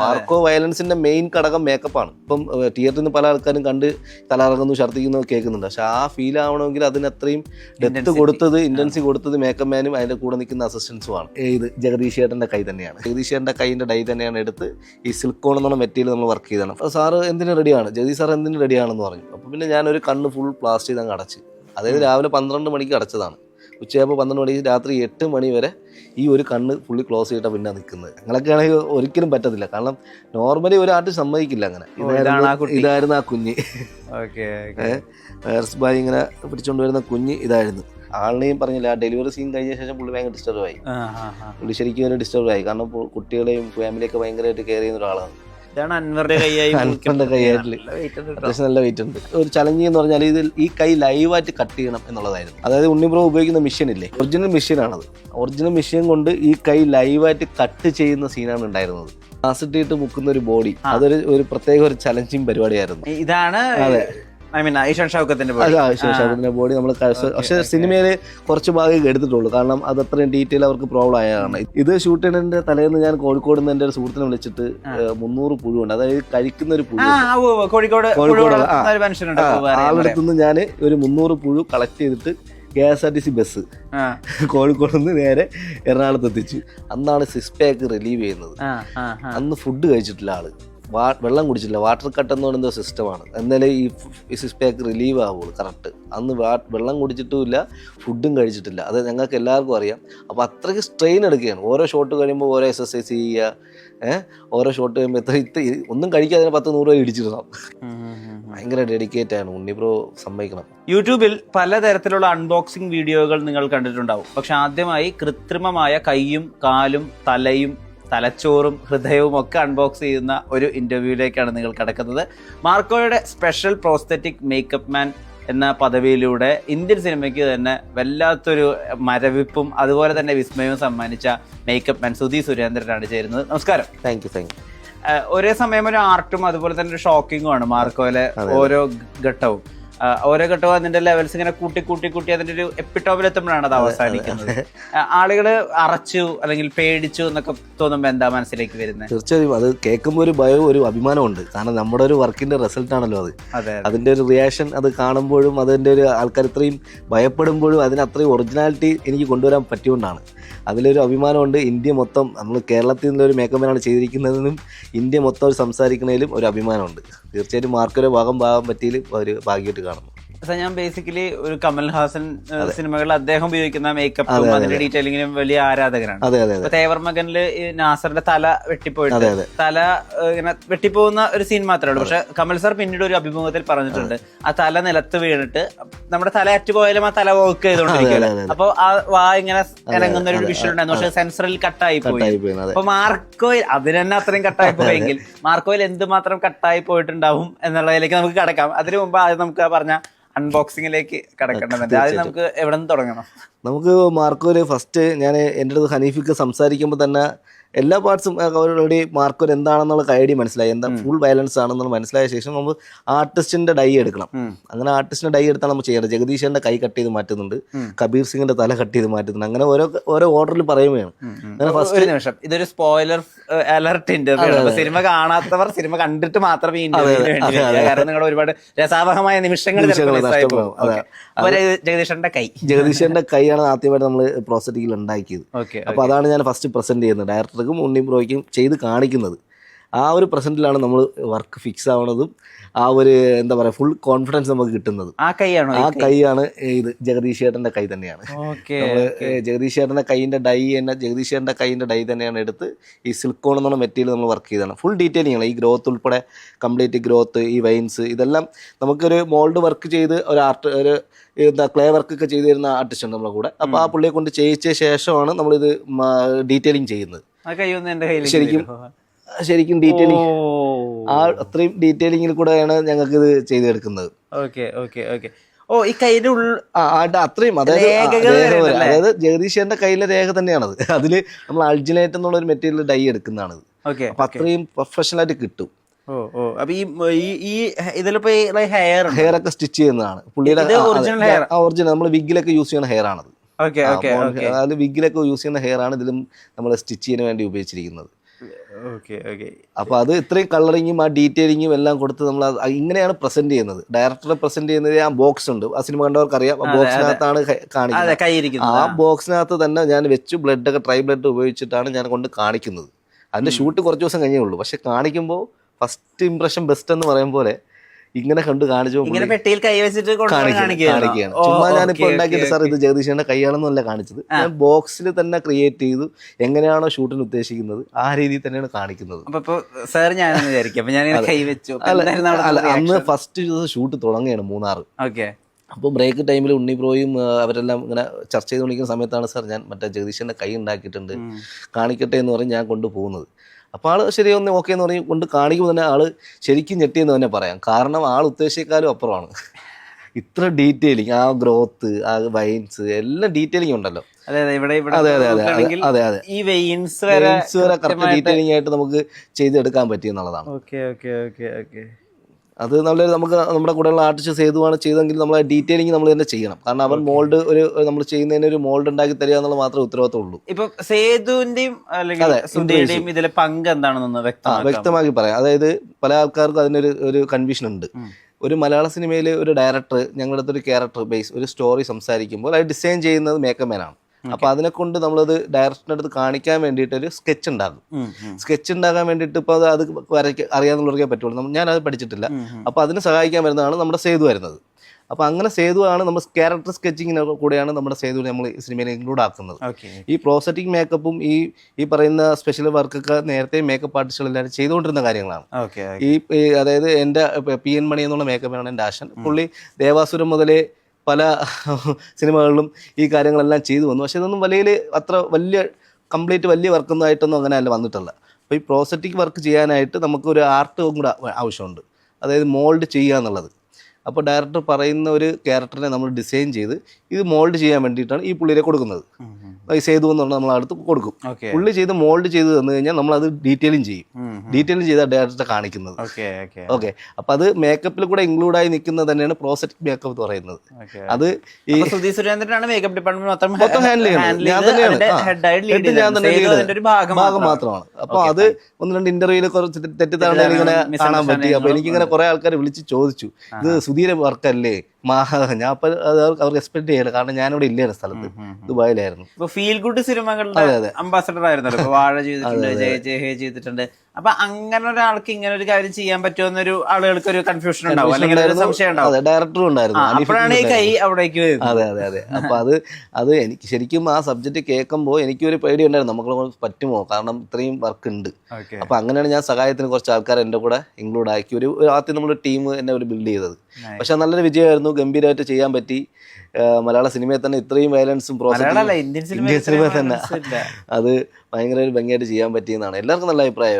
Marco വയലൻസിന്റെ main ഘടകം മേക്കപ്പാണ് ഇപ്പം തിയേറ്ററിൽ നിന്ന് പല ആൾക്കാരും കണ്ട് തലറങ്ങുന്നു ഛർദ്ദിക്കുന്നു കേൾക്കുന്നുണ്ട്. പക്ഷെ ആ ഫീൽ ആവണമെങ്കിൽ അതിന് അത്രയും ഡെപ്ത്. കൊടുത്തത് ഇന്റൻസി കൊടുത്തത് മേക്കപ്പ് മാനും അതിന്റെ കൂടെ നിൽക്കുന്ന അസിസ്റ്റൻസും ആണ്. ഇത് ജഗദീഷ് ഏട്ടന്റെ കൈ തന്നെയാണ്. ജഗദീഷ് ഏട്ടന്റെ കൈയിന്റെ ഡൈ തന്നെയാണ് എടുത്ത് ഈ സിൽക്കോൺ എന്നുള്ള മെറ്റീരിയൽ നമ്മൾ വർക്ക് ചെയ്താണ് അപ്പോൾ സാറ് എന്തിനു റെഡിയാണ് ജഗദീഷ് സാർ എന്തിനു റെഡിയാണെന്ന് പറഞ്ഞു. അപ്പോൾ പിന്നെ ഞാനൊരു കണ്ണ് ഫുൾ പ്ലാസ്റ്റ് ചെയ്ത് അങ്ങ് അടച്ച്. അതായത് രാവിലെ പന്ത്രണ്ട് മണിക്ക് അടച്ചതാണ്. ഉച്ചയാകുമ്പോൾ പന്ത്രണ്ട് മണി രാത്രി എട്ട് മണി വരെ ഈ ഒരു കണ്ണ് ഫുള്ളി ക്ലോസ് ചെയ്തിട്ടാണ് പിന്നെ നിൽക്കുന്നത് ഞങ്ങളൊക്കെ ആണെങ്കിൽ ഒരിക്കലും പറ്റത്തില്ല. കാരണം നോർമലി ഒരു ആർട്ട് സമ്മതിക്കില്ല അങ്ങനെ. ഇതായിരുന്നു ആ കുഞ്ഞ്. വൈറസ് ബായ് ഇങ്ങനെ പിടിച്ചുകൊണ്ട് വരുന്ന കുഞ്ഞ് ഇതായിരുന്നു. ആളിനെയും പറഞ്ഞില്ല. ആ ഡെലിവറി സീൻ കഴിഞ്ഞ ശേഷം പുള്ളി ഭയങ്കര ഡിസ്റ്റർബ് ആയി. പുള്ളി ശരിക്കും ഒരു ഡിസ്റ്റർബ് ആയി. കാരണം കുട്ടികളെയും ഫാമിലിയൊക്കെ ഭയങ്കരമായിട്ട് കെയർ ചെയ്യുന്ന ഒരാളാണ്. ഇതാണ് അൻവറിന്റെ കൈയായി അൻവറിന്റെ കൈയായിട്ടില്ല. നല്ല ഉണ്ട് കേട്ടോ. അത്യാവശ്യം നല്ല വെയിറ്റ് ഉണ്ട്. ഒരു ചലഞ്ച് എന്ന് പറഞ്ഞാൽ ഇതിൽ ഈ കൈ ലൈവായിട്ട് കട്ട് ചെയ്യണം എന്നുള്ളതായിരുന്നു. അതായത് ഉണ്ണിബ്രോ ഉപയോഗിക്കുന്ന മെഷീൻ ഇല്ലേ? ഒറിജിനൽ മെഷീനാണത് ഒറിജിനൽ മെഷീൻ കൊണ്ട് ഈ കൈ ലൈവായിട്ട് കട്ട് ചെയ്യുന്ന സീനാണ് ഉണ്ടായിരുന്നത്. ആസിഡിട്ട് മുക്കുന്ന ഒരു ബോഡി അതൊരു ഒരു പ്രത്യേക ഒരു ചലഞ്ചിങ് പരിപാടിയായിരുന്നു. ഇതാണ് അതെ. ഐ മീൻ ഈശാൻ ഷൗക്കത്തിന്റെ. ആവശ്യമില്ല ബോഡി നമ്മൾ പക്ഷെ സിനിമയിൽ കുറച്ച് ഭാഗം എടുത്തിട്ടുള്ളൂ കാരണം അത് അത്രയും ഡീറ്റെയിൽ അവർക്ക് പ്രോബ്ലം ആയതാണ് ഇത് ഷൂട്ട് ചെയ്യുന്നതിന്റെ തലേന്ന് ഞാൻ കോഴിക്കോട് നിന്ന് എന്റെ ഒരു സുഹൃത്തിനെ വിളിച്ചിട്ട് മുന്നൂറ് പുഴുണ്ട് അതായത് കഴിക്കുന്ന ഒരു പുഴു. കോഴിക്കോട് കോഴിക്കോട്, പുഴു ആ. ഒരു മനുഷ്യനുണ്ട് ഉവ്വ് അറിയാം, അറിയാം. ആളെടുത്ത് നിന്ന് ഞാൻ ഒരു മുന്നൂറ് പുഴു കളക്ട് ചെയ്തിട്ട് K S R T C bus Kozhikode നിന്ന് നേരെ എറണാകുളത്ത് എത്തിച്ചു അന്നാണ് സിസ്പേക്ക് പാക്ക് റിലീവ് ചെയ്യുന്നത്. അന്ന് ഫുഡ് കഴിച്ചിട്ടില്ല ആൾ വെള്ളം കുടിച്ചില്ല. വാട്ടർ കട്ട് എന്ന് പറയുന്ന സിസ്റ്റമാണ് എന്നാലേ ഈ സിക്സ് പാക്ക് റിലീവ് ആവുള്ളൂ കറക്റ്റ് അന്ന് വെള്ളം കുടിച്ചിട്ടുമില്ല ഫുഡും കഴിച്ചിട്ടില്ല. അത് ഞങ്ങൾക്ക് എല്ലാവർക്കും അറിയാം. അപ്പോൾ അത്രയ്ക്ക് സ്ട്രെയിൻ എടുക്കുകയാണ്. ഓരോ ഷോട്ട് കഴിയുമ്പോൾ ഓരോ എക്സസൈസ് ചെയ്യുക ഏഹ് ഓരോ ഷോട്ട് കഴിയുമ്പോൾ എത്ര ഇത്ര ഒന്നും കഴിക്കാതെ പത്ത് നൂറ് രൂപ ഉം. ഭയങ്കര ഡെഡിക്കേറ്റ് ആണ്. ഉണ്ണിബ്രോ സമ്മതിക്കണം. യൂട്യൂബിൽ പലതരത്തിലുള്ള അൺബോക്സിംഗ് വീഡിയോകൾ നിങ്ങൾ കണ്ടിട്ടുണ്ടാവും. പക്ഷെ ആദ്യമായി കൃത്രിമമായ കൈയും കാലും തലയും തലച്ചോറും ഹൃദയവും ഒക്കെ അൺബോക്സ് ചെയ്യുന്ന ഒരു ഇന്റർവ്യൂവിലേക്കാണ് നിങ്ങൾ കിടക്കുന്നത്. മാർക്കോയുടെ സ്പെഷ്യൽ പ്രോസ്തറ്റിക് മേക്കപ്പ് മാൻ എന്ന പദവിയിലൂടെ ഇന്ത്യൻ സിനിമയ്ക്ക് തന്നെ വല്ലാത്തൊരു മരവിപ്പും അതുപോലെ തന്നെ വിസ്മയവും സമ്മാനിച്ച മേക്കപ്പ് മാൻ സുധി സുരേന്ദ്രനാണ് ചേരുന്നത്. നമസ്കാരം. താങ്ക് യു താങ്ക് യു ഒരേ സമയം ഒരു ആർട്ടും അതുപോലെ തന്നെ ഒരു ഷോക്കിങ്ങും ആണ് മാർക്കോയിലെ ഓരോ ഘട്ടവും. ഓരോ ഘട്ടവും അതിന്റെ ലെവൽസ് ഇങ്ങനെ കൂട്ടി കൂട്ടി കൂട്ടി അതിന്റെ ഒരു എപ്പിട്ടോപ്പിൽ എത്തുമ്പോഴാണ് അത് അവസാനിക്കുന്നത്. ആളുകൾ ആളുകൾ അറച്ചു അല്ലെങ്കിൽ പേടിച്ചു എന്നൊക്കെ തോന്നുമ്പോ എന്താ മനസ്സിലേക്ക് വരുന്നത് തീർച്ചയായും. അത് കേൾക്കുമ്പോൾ ഒരു ഭയവും ഒരു അഭിമാനമുണ്ട് കാരണം നമ്മുടെ ഒരു വർക്കിന്റെ റിസൾട്ട് ആണല്ലോ അത്. അതെ അതിന്റെ ഒരു റിയാക്ഷൻ അത് കാണുമ്പോഴും അതിന്റെ ഒരു ആൾക്കാർ ഇത്രയും ഭയപ്പെടുമ്പോഴും അതിന് അത്രയും ഒറിജിനാലിറ്റി എനിക്ക് കൊണ്ടുവരാൻ പറ്റിയോണ്ടാണ്. അതിലൊരു അഭിമാനമുണ്ട് ഇന്ത്യ മൊത്തം നമ്മൾ കേരളത്തിൽ നിന്നൊരു മേക്കപ്പിനാണ് ചെയ്തിരിക്കുന്നതെന്നും ഇന്ത്യ മൊത്തം സംസാരിക്കുന്നതിലും ഒരു അഭിമാനമുണ്ട് തീർച്ചയായിട്ടും മാർക്കൊരു ഭാഗം ഭാഗം പറ്റിയാലും ഒരു ഭാഗ്യമായിട്ട് ഞാൻ ബേസിക്കലി ഒരു കമൽ ഹാസൻ സിനിമകളിൽ അദ്ദേഹം ഉപയോഗിക്കുന്ന മേക്കപ്പും അതെ, അതിന്റെ ഡീറ്റെയിലിങ്ങിനും വലിയ ആരാധകരാണ്. ഇപ്പൊ തേവർ മകനിൽ നാസറിന്റെ തല വെട്ടിപ്പോയിട്ട്. തല ഇങ്ങനെ വെട്ടിപ്പോകുന്ന ഒരു സീൻ മാത്രമേ ഉള്ളൂ. പക്ഷെ കമൽ സാർ പിന്നീട് ഒരു അഭിമുഖത്തിൽ പറഞ്ഞിട്ടുണ്ട്. ആ തല നിലത്ത് വീണിട്ട് നമ്മുടെ തല അറ്റുപോയാലും ആ തല വർക്ക് ചെയ്തോണ്ടിരിക്കുമല്ലോ. അപ്പൊ ആ വാ ഇങ്ങനെ ഇറങ്ങുന്ന ഒരു വിഷയം ഉണ്ടായിരുന്നു. പക്ഷെ സെൻസറിൽ കട്ടായി പോയി. അപ്പൊ മാർക്കോയിൽ അതിന് തന്നെ അത്രയും കട്ടായി പോയെങ്കിൽ മാർക്കോയിൽ എന്തുമാത്രം കട്ടായി പോയിട്ടുണ്ടാവും എന്നുള്ളതിലേക്ക് നമുക്ക് കടക്കാം. അതിനു മുമ്പ് ആദ്യം നമുക്ക് പറഞ്ഞ അൺബോക്സിംഗിലേക്ക് കടക്കേണ്ടതുണ്ട്. ആദ്യം നമുക്ക് എവിടെ നിന്ന് തുടങ്ങണം? നമുക്ക് മാർക്കോര് ഫസ്റ്റ് ഞാൻ എന്റെ അടുത്ത് ഹനീഫിക്ക് സംസാരിക്കുമ്പോൾ തന്നെ എല്ലാ പാർട്സും ഓൾറെഡി മാർക്കർ എന്താണെന്നുള്ള കൈഡി മനസ്സിലായി. എന്താ ഫുൾ വയലൻസ് ആണെന്നുള്ള മനസ്സിലായ ശേഷം നമ്മൾ ആർട്ടിസ്റ്റിന്റെ ഡൈ എടുക്കണം. അങ്ങനെ ആർട്ടിസ്റ്റിന്റെ ഡൈ എടുത്താണ് നമ്മൾ ചെയ്യേണ്ടത്. ജഗദീശന്റെ കൈ കട്ട് ചെയ്ത് മാറ്റുന്നുണ്ട്. കബീർ സിംഗിന്റെ തല കട്ട് ചെയ്ത് മാറ്റുന്നുണ്ട്. അങ്ങനെ ഓരോ ഓരോ ഓർഡറിൽ പറയുകയാണ് അങ്ങനെ ഫസ്റ്റ് നിമിഷം. ഇതൊരു സ്പോയിലർ അലർട്ട് ഇന്റർവ്യൂ സിനിമ കാണാത്തവർ സിനിമ കണ്ടിട്ട് മാത്രമേ. കാരണം നിങ്ങൾ ഒരുപാട് രസാവഹമായ നിമിഷങ്ങൾ ജഗദീഷന്റെ കൈ. ജഗദീശന്റെ കൈയാണ് ആദ്യമായിട്ട് നമ്മൾ പ്രോസറ്റിക്കിൽ ഉണ്ടാക്കിയത്. അപ്പൊ അതാണ് ഞാൻ ഫസ്റ്റ് പ്രസന്റ് ചെയ്യുന്നത്. ഡയറക്ടർക്കും ഉണ്ണി ബ്രോയ്ക്കും ചെയ്ത് കാണിക്കുന്നത്. ആ ഒരു പ്രസന്റിലാണ് നമ്മൾ വർക്ക് ഫിക്സ് ആവണതും ആ ഒരു എന്താ പറയുക ഫുൾ കോൺഫിഡൻസ് നമുക്ക് കിട്ടുന്നത്. ആ കൈയാണ്? ആ കൈയാണ് ഇത് ജഗദീഷ് ചേട്ടന്റെ കൈ തന്നെയാണ്. നമ്മൾ ജഗദീഷ് ചേട്ടന്റെ കൈയിന്റെ ഡൈ തന്നെ ജഗദീഷ് ചേട്ടന്റെ കൈയിന്റെ ഡൈ തന്നെയാണ് എടുത്ത് ഈ സിൽക്കോൺ എന്നുള്ള മെറ്റീരിയൽ നമ്മൾ വർക്ക് ചെയ്തതാണ്. ഫുൾ ഡീറ്റെയിലിംഗ് ഈ ഗ്രോത്ത് ഉൾപ്പെടെ കംപ്ലീറ്റ് ഗ്രോത്ത് ഈ വൈൻസ് ഇതെല്ലാം നമുക്കൊരു മോൾഡ് വർക്ക് ചെയ്ത് ഒരു ആർട്ട് ഒരു എന്താ ക്ലേ വർക്ക് ഒക്കെ ചെയ്തു തരുന്ന ആർട്ടിസ്റ്റ് ഉണ്ട് നമ്മുടെ കൂടെ. അപ്പോൾ ആ പുള്ളിയെ കൊണ്ട് ചെയ്യിച്ച ശേഷമാണ് നമ്മളിത് ഡീറ്റെയിലിംഗ് ചെയ്യുന്നത്. ശരിക്കും ശരിക്കും ഡീറ്റെയിലിംഗ് ആ അത്രയും ഡീറ്റെയിലിംഗിൽ കൂടെയാണ് ഞങ്ങൾക്ക് ഇത് ചെയ്തെടുക്കുന്നത്. Okay okay okay. ഓ ഈ കയ്യിൽ അത്രയും അതായത്? അതായത് ജഗദീശന്റെ കയ്യിലെ രേഖ തന്നെയാണത്. അതിൽ നമ്മൾ അൾജിനേറ്റ് എന്നുള്ള ഒരു മെറ്റീരിയൽ ഡൈ എടുക്കുന്നതാണ് അപ്പൊ അത്രയും പ്രൊഫഷണൽ ആയിട്ട് കിട്ടും. ഓ ഓ. അപ്പൊ ഈ ഇതിലിപ്പോ ഹെയർ ഹെയർ ഒക്കെ സ്റ്റിച്ച് ചെയ്യുന്നതാണ്. പുള്ളിയുടെ? ഒറിജിനൽ നമ്മൾ വിഗിലൊക്കെ യൂസ് ചെയ്യുന്ന ഹെയർ ആണത്. അതായത് വിഗിലൊക്കെ യൂസ് ചെയ്യുന്ന ഹെയർ ആണ് ഇതിലും നമ്മൾ സ്റ്റിച്ച് ചെയ്യാൻ വേണ്ടി ഉപയോഗിച്ചിരിക്കുന്നത്. Okay okay. അപ്പോൾ അത് ഇത്രയും കളറിങ്ങും ആ ഡീറ്റെയിലിങ്ങും എല്ലാം കൊടുത്ത് നമ്മൾ ഇങ്ങനെയാണ് പ്രസന്റ് ചെയ്യുന്നത്. ഡയറക്ടറെ പ്രസന്റ് ചെയ്യുന്നത് ആ ബോക്സ് ഉണ്ട്. ആ സിനിമ കണ്ടവർക്ക് അറിയാം ആ ബോക്സിനകത്താണ് കാണിക്കുന്നത്. ആ ബോക്സിനകത്ത് തന്നെ ഞാൻ വെച്ചു. ബ്ലഡ് ഒക്കെ ട്രൈ ബ്ലഡ് ഉപയോഗിച്ചിട്ടാണ് ഞാൻ കൊണ്ട് കാണിക്കുന്നത്. അതിന്റെ ഷൂട്ട് കുറച്ച് ദിവസം കഴിഞ്ഞേ ഉള്ളൂ. പക്ഷെ കാണിക്കുമ്പോൾ ഫസ്റ്റ് ഇംപ്രഷൻ ബെസ്റ്റ് എന്ന് പറയും പോലെ ഇങ്ങനെ കണ്ട് കാണിച്ചു ഇങ്ങനെ പെട്ടിയിൽ കൈ വെച്ചിട്ട് കാണിക്കുകയാണ് ചുമ്മാ ഞാനിപ്പോ ഉണ്ടാക്കിയിട്ട് സാർ ഇത് ജഗദീശന്റെ കൈയാണെന്നല്ല കാണിച്ചത്. ഞാൻ ബോക്സിൽ തന്നെ ക്രിയേറ്റ് ചെയ്തു എങ്ങനെയാണോ ഷൂട്ടിന് ഉദ്ദേശിക്കുന്നത് ആ രീതിയിൽ തന്നെയാണ് കാണിക്കുന്നത്. സാർ ഞാൻ വിചാരിക്കും. ഞാൻ കൈ വെച്ചു. അന്ന് ഫസ്റ്റ് ദിവസം ഷൂട്ട് തുടങ്ങുകയാണ് മൂന്നാർ ഓക്കെ. അപ്പോൾ ബ്രേക്ക് ടൈമിൽ ഉണ്ണി ബ്രോയും അവരെല്ലാം ഇങ്ങനെ ചർച്ച ചെയ്തുകൊണ്ടിരിക്കുന്ന സമയത്താണ് സാർ ഞാൻ മറ്റേ ജഗദീശന്റെ കൈ ഉണ്ടാക്കിയിട്ടുണ്ട്. കാണിക്കട്ടെ എന്ന് പറഞ്ഞ് ഞാൻ കൊണ്ടുപോകുന്നത്. അപ്പോൾ ആൾ ശരി ഒന്ന് ഓക്കെ എന്ന് പറഞ്ഞ് കൊണ്ട് കാണിക്കുമ്പോൾ തന്നെ ആൾ ശരിക്കും ഞെട്ടിയെന്ന് തന്നെ പറയാം. കാരണം ആൾ ഉദ്ദേശിക്കാലും അപ്പുറമാണ്. ഇത്ര ഡീറ്റെയിലിങ് ആ ഗ്രോത്ത് ആ വൈൻസ് എല്ലാം ഡീറ്റെയിലിംഗ് ഉണ്ടല്ലോ. അതെ അതെ ഇവിടെ അതെ അതെ അതെ അതെ അതെ ഈ വെയിൻസ് വരെ കറക്റ്റ് ഡീറ്റെയിലിംഗ് ആയിട്ട് നമുക്ക് ചെയ്തെടുക്കാൻ പറ്റി എന്നുള്ളതാണ് ഓക്കെ ഓക്കെ ഓക്കെ ഓക്കെ അത് നമ്മൾ നമുക്ക് നമ്മുടെ കൂടെയുള്ള ആർട്ടിസ്റ്റ് സേതുവാണ് ചെയ്തെങ്കിൽ നമ്മൾ ഡീറ്റെയിലിംഗ് നമ്മൾ തന്നെ ചെയ്യണം. കാരണം അവൻ മോൾഡ് ഒരു നമ്മൾ ചെയ്യുന്നതിന് ഒരു മോൾഡ് ഉണ്ടാക്കി തരിക എന്നുള്ളത് മാത്രമേ ഉത്തരവാദിത്തമുള്ളൂ. ഇപ്പൊ സേതുവിന്റെയും അല്ലെങ്കിൽ ഇതിലെ പങ്ക് എന്താണെന്നൊന്ന് വ്യക്തമാക്കാം പറയാം. അതായത് പല ആൾക്കാർക്കും അതിനൊരു ഒരു കൺഫ്യൂഷൻ ഉണ്ട്. ഒരു മലയാള സിനിമയിൽ ഒരു ഡയറക്ടർ ഞങ്ങളുടെ അടുത്തൊരു ക്യാരക്ടർ ബേസ് ഒരു സ്റ്റോറി സംസാരിക്കുമ്പോൾ അത് ഡിസൈൻ ചെയ്യുന്നത് മേക്കപ്പ് മാനാണ് അപ്പൊ അതിനെ കൊണ്ട് നമ്മളത് ഡയറക്ടറിന്റെ അടുത്ത് കാണിക്കാൻ വേണ്ടിയിട്ട് ഒരു സ്കെച്ച് ഉണ്ടാകും. സ്കെച്ച് ഉണ്ടാകാൻ വേണ്ടിയിട്ട് ഇപ്പൊ അത് അത് വരയ്ക്ക അറിയാന്നുള്ളവർക്കേ പറ്റുള്ളൂ. ഞാൻ അത് പഠിച്ചിട്ടില്ല. അപ്പോൾ അതിന് സഹായിക്കാൻ വരുന്നതാണ് നമ്മുടെ സേതു വരുന്നത്. അപ്പൊ അങ്ങനെ സേതു ആണ് നമ്മൾ ക്യാരക്ടർ സ്കെച്ചിങ്ങിന് കൂടെയാണ് നമ്മുടെ സേതു നമ്മൾ ഈ സിനിമയിൽ ഇൻക്ലൂഡ് ആക്കുന്നത്. ഈ പ്രോസറ്റിക് മേക്കപ്പും ഈ ഈ പറയുന്ന സ്പെഷ്യൽ വർക്കൊക്കെ നേരത്തെ മേക്കപ്പ് ആർട്ടിസ്റ്റുകൾ എല്ലാവരും ചെയ്തുകൊണ്ടിരുന്ന കാര്യങ്ങളാണ്. ഓക്കെ ഈ ഈ അതായത് എന്റെ പി എൻ മണി എന്നുള്ള മേക്കപ്പാണ് എന്റെ ആശൻ. പുള്ളി ദേവാസുരം മുതലേ പല സിനിമകളിലും ഈ കാര്യങ്ങളെല്ലാം ചെയ്തു വന്നു. പക്ഷേ ഇതൊന്നും വലിയ അത്ര വലിയ കംപ്ലീറ്റ് വലിയ വർക്കൊന്നും ആയിട്ടൊന്നും അങ്ങനെ അല്ല വന്നിട്ടില്ല അപ്പോൾ ഈ പ്രോസറ്റിക് വർക്ക് ചെയ്യാനായിട്ട് നമുക്കൊരു ആർട്ടും കൂടെ ആവശ്യമുണ്ട്. അതായത് മോൾഡ് ചെയ്യുക എന്നുള്ളത്. അപ്പോൾ ഡയറക്ടർ പറയുന്ന ഒരു ക്യാരക്ടറിനെ നമ്മൾ ഡിസൈൻ ചെയ്ത് ഇത് മോൾഡ് ചെയ്യാൻ വേണ്ടിയിട്ടാണ് ഈ പുള്ളിയെ കൊടുക്കുന്നത്. ഈ സേതു എന്ന് പറഞ്ഞാൽ നമ്മൾ അടുത്ത് കൊടുക്കും. പുള്ളി ചെയ്ത് മോൾഡ് ചെയ്ത് തന്നു കഴിഞ്ഞാൽ നമ്മൾ അത് ഡീറ്റെയിലിംഗ് ചെയ്യും. ഡീറ്റെയിലിംഗ് ചെയ്ത ഡയറക്ടറെ കാണിക്കുന്നത്. ഓക്കെ അപ്പൊ അത് മേക്കപ്പിൽ കൂടെ ഇൻക്ലൂഡ് ആയി നിൽക്കുന്നത് തന്നെയാണ് പ്രോസറ്റിക് മേക്കപ്പ് എന്ന് പറയുന്നത്. അത് ഈ സുധീർ സുരേന്ദ്രനാണ് മേക്കപ്പ് ഡിപ്പാർട്ട്മെന്റ് മൊത്തം ഹാൻഡിൽ ചെയ്യുന്നത്. ഞാൻ തന്നെയാണ്. ഞാൻ തന്നെ ഭാഗം മാത്രമാണ്. അപ്പൊ അത് ഒന്ന് രണ്ട് ഇന്റർവ്യൂൽ കുറച്ച് തെറ്റ് തെറ്റിദ്ധാരണ ഇങ്ങനെ കാണാൻ പറ്റി. അപ്പൊ എനിക്കിങ്ങനെ കുറെ ആൾക്കാർ വിളിച്ച് ചോദിച്ചു. ഇത് സുധീര വർക്കല്ലേ? മാ ഞാൻ അപ്പൊ അവർ എക്സ്പെക്ട് ചെയ്യല കാരണം ഞാനിവിടെ ഇല്ലായിരുന്നു സ്ഥലത്ത്. ദുബായിലായിരുന്നു. ഇപ്പൊ ഫീൽ ഗുഡ് സിനിമകളുടെ. അംബാസഡർ ആയിരുന്നല്ലോ. വാഴ ചെയ്തിട്ടുണ്ട് ജയ ജയ ഹേ ചെയ്തിട്ടുണ്ട്. അപ്പൊ അങ്ങനെ ഒരാൾക്ക് ഇങ്ങനെ ഒരു കാര്യം ചെയ്യാൻ പറ്റുമെന്നൊരു ആളുകൾക്ക് ഒരു കൺഫ്യൂഷൻ ഉണ്ടാവും. അല്ലെങ്കിൽ ഒരു സംശയം ഉണ്ടാവും. ഡയറക്ടറും ഉണ്ടായിരുന്നു. അപ്പോഴാണ് ഈ കൈ അവിടേക്ക് അതെ അതെ അതെ. അപ്പൊ അത് അത് എനിക്ക് ശരിക്കും ആ സബ്ജക്റ്റ് കേൾക്കുമ്പോൾ എനിക്ക് ഒരു പേടി ഉണ്ടായിരുന്നു. നമ്മളെ പറ്റുമോ? കാരണം ഇത്രയും വർക്ക് ഉണ്ട്. അപ്പൊ അങ്ങനെയാണ് ഞാൻ സഹായത്തിന് കുറച്ച് ആൾക്കാർ എന്റെ കൂടെ ഇൻക്ലൂഡ് ആക്കി. ഒരു ആദ്യം നമ്മൾ ടീം എന്നെ ഒരു ബിൽഡ് ചെയ്തത്. പക്ഷെ നല്ലൊരു വിജയമായിരുന്നു. ഗംഭീരമായിട്ട് ചെയ്യാൻ പറ്റി. മലയാള സിനിമയിൽ തന്നെ ഇത്രയും വയലൻസും മലയാളമല്ല ഇന്ത്യൻ സിനിമ ഇന്ത്യൻ സിനിമ തന്നെ. അത് ഭയങ്കര ഒരു ഭംഗിയായിട്ട് ചെയ്യാൻ പറ്റിയെന്നാണ് എല്ലാവർക്കും നല്ല അഭിപ്രായമായിരുന്നു.